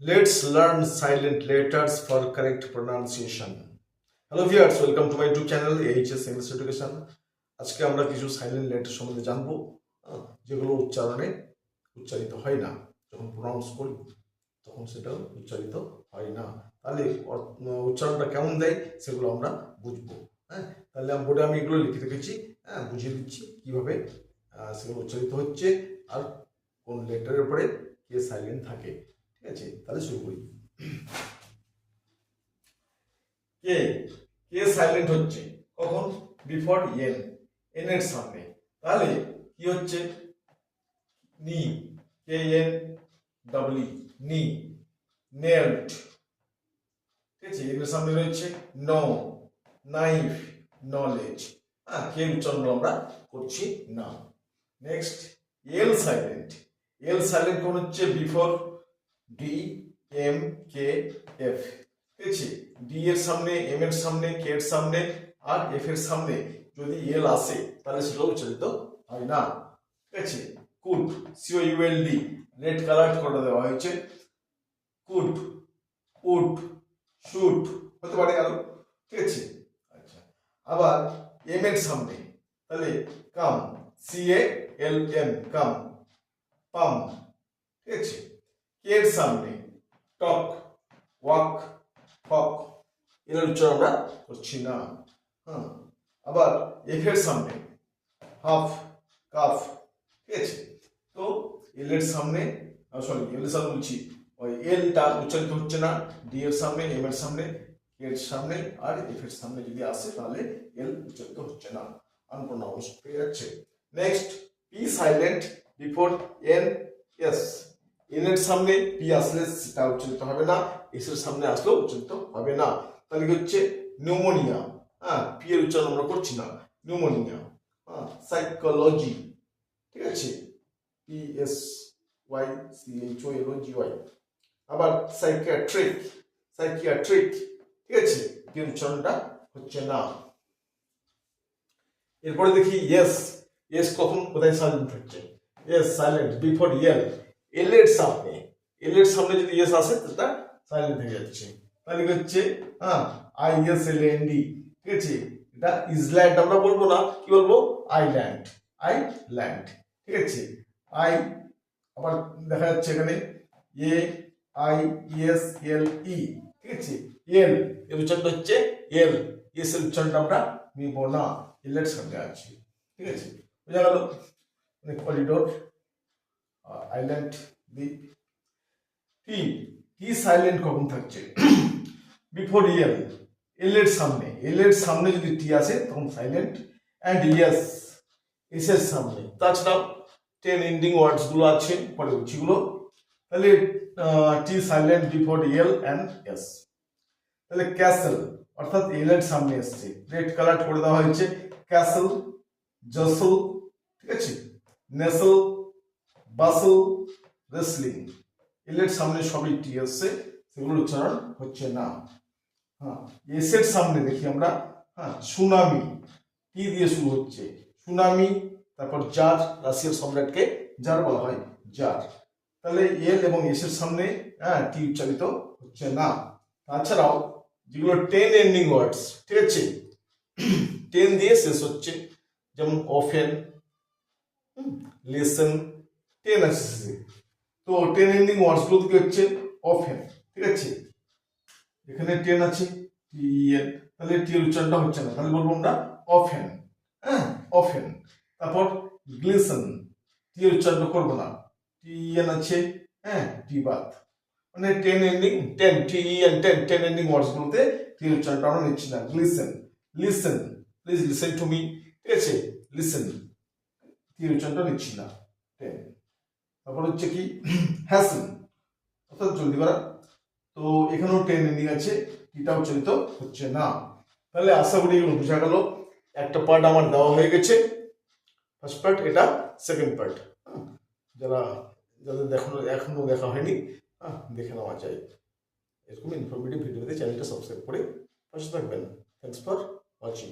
Let's learn silent letters for correct pronunciation. Hello viewers welcome to my YouTube channel H S English education আজকে আমরা কিছু silent letter সম্বন্ধে জানব যেগুলো উচ্চারণে উচ্চারিত হয় না। যখন প্রনাউন্স করি, তখন সেটা উচ্চারিত হয় না। তাহলে উচ্চারণটা কেমন দেয় সেগুলো আমরা বুঝব হ্যাঁ? তাহলে বোর্ডে আমি এগুলো লিখে রেখেছি হ্যাঁ বুঝিয়ে দিচ্ছি কীভাবে সেগুলো উচ্চারিত হচ্ছে আর কোন লেটারের পরে কে সাইলেন্ট থাকে। ঠিক আছে, তাহলে শুরু করি। কে কে সাইলেন্ট হচ্ছে? কখন? বিফোর এন এন এর সামনে। তাহলে কি হচ্ছে? নি, কে এন ডাবলি নি নেল্ড ঠিক আছে এর সামনে রয়েছে নো নাইফ নলেজ হ্যাঁ কে উচ্চারণ আমরা করছি না। Next L silent L silent কোন হচ্ছে? Before D M K F ঠিক আছে ডি এর সামনে এম এর সামনে কে এর সামনে আর এফ এর সামনে যদি এল আসে, তাহলে সেটা উচ্চারিত হয় না। ঠিক আছে could C O U L D red colour করে দেওয়া হয়েছে। কুড উড শুট হতে পারে আরও। ঠিক আছে? আচ্ছা আবার এম এর সামনে, তাহলে কাম সি এ এল এম কাম পাম ঠিক আছে? এর সামনে। টক, ওয়াক, ফক। এর উচ্চারণ আমরা করছি না। হ্যাঁ আবার এফ এর সামনে। Half, calf. ঠিক আছে? তো এল এর সামনে সরি এল এর সামনে বলছি, ওই এলটা উচ্চারিত হচ্ছে না, ডি এর সামনে, এম এর সামনে এর সামনে, আর এফ এর সামনে যদি আসে তাহলে এল উচ্চারিত হচ্ছে না। আনপ্রোনাউন্স হয়ে যাচ্ছে। Next P silent before N S N এর সামনে পি আসলে সেটা উচ্চারিত হবে না এস এর সামনে আসলেও উচ্চারিত হবে না। তাহলে কি হচ্ছে? নিউমোনিয়া হ্যাঁ পি এর উচ্চারণ আমরা করছি না। নিউমোনিয়া হ্যাঁ সাইকোলজি ঠিক আছে? P S Y C H O L G Y আবার সাইকিয়াট্রিক সাইকিয়াট্রিক ঠিক আছে? পি উচ্চারণটা হচ্ছে না। এরপরে দেখি ইয়েস ইয়েস কখন, কোথায় সাইলেন্ট হচ্ছে? Yes silent before L L এর সামনে এল এর সামনে যদি ইয়েস আসে সেটা সাইলেন্ট হয়ে যাচ্ছে। তাহলে কি হচ্ছে? হ্যাঁ I S L N D ঠিক আছে? এটা ইসল্যান্ড আমরা বলব না, কি বলব? আইল্যান্ড আই ল্যান্ড ঠিক আছে? আই আবার দেখা যাচ্ছে এখানে এ আই এস এল ই ঠিক আছে? এল এর উচ্চারণটা হচ্ছে এল এস এর উচ্চারণটা আমরা নিব না। এল এর সামনে আছে, ঠিক আছে? বোঝা গেল? মানে করিডোর আইল্যান্ড দ্বীপ টি টি সাইলেন্ট কখন থাকছে? বিফোর এল এল এর সামনে এল এর সামনে যদি টি আসে, তখন সাইলেন্ট অ্যান্ড ইয়েস এস এর সামনে। তাছাড়াও টেন এন্ডিং ওয়ার্ডসগুলো আছে, পরে বলছি গুলো তাহলে T silent before L and S তাহলে ক্যাসেল অর্থাৎ এল এর সামনে এসছে। রেড কালার করে দেওয়া হয়েছে। ক্যাসেল জসল ঠিক আছে? নেসল বাসল রেসলিং, এলের সামনে সবই টি এসছে সেগুলোর উচ্চারণ হচ্ছে না। হ্যাঁ এস এর সামনে দেখি আমরা। হ্যাঁ সুনামি, কি দিয়ে শুরু হচ্ছে? সুনামি, তারপর জার, রাশিয়ার সম্রাটকে জার বলা হয়, জার। তাহলে এল এবং এস এর সামনে হ্যাঁ টি উচ্চারিত হচ্ছে না। তাছাড়াও, যেগুলো টেন এন্ডিং ওয়ার্ডস ঠিক আছে? টেন দিয়ে শেষ হচ্ছে, যেমন অফেন লেসন টেন শেষে। তো টেন এন্ডিং ওয়ার্ডসগুলো কি হচ্ছে? অফেন ঠিক আছে? এখানে টেন আছে টি এন তাহলে টি এর উচ্চারণটা হচ্ছে না। তাহলে বলব আমরা অফেন হ্যাঁ? অফেন তারপর গ্লিসন টি এর উচ্চারণটা করব না। টি এন আছে হ্যাঁ? টি বাদ। মানে ten ending ten T N ten ten ending words গুলোতে টি এর উচ্চারণটা আমরা নিচ্ছি না। Glisten listen please listen to me ঠিক আছে? লিসেন টি এর উচ্চারণটা নিচ্ছি না টেন তারপর হচ্ছে কি হ্যাসেন অর্থাৎ জলদি করা। তো এখানেও টেন এন্ডিং আছে টিটা উচ্চারিত হচ্ছে না। তাহলে আশা করি বোঝা গেল। একটা পার্ট আমার দেওয়া হয়ে গেছে। ফার্স্ট পার্ট এটা সেকেন্ড পার্ট যারা, যাদের দেখানো, এখনও দেখা হয়নি হ্যাঁ দেখে নেওয়া যায়। এরকম ইনফরমেটিভ ভিডিওতে চ্যানেলটা সাবস্ক্রাইব করে পাশে থাকবেন। Thanks for watching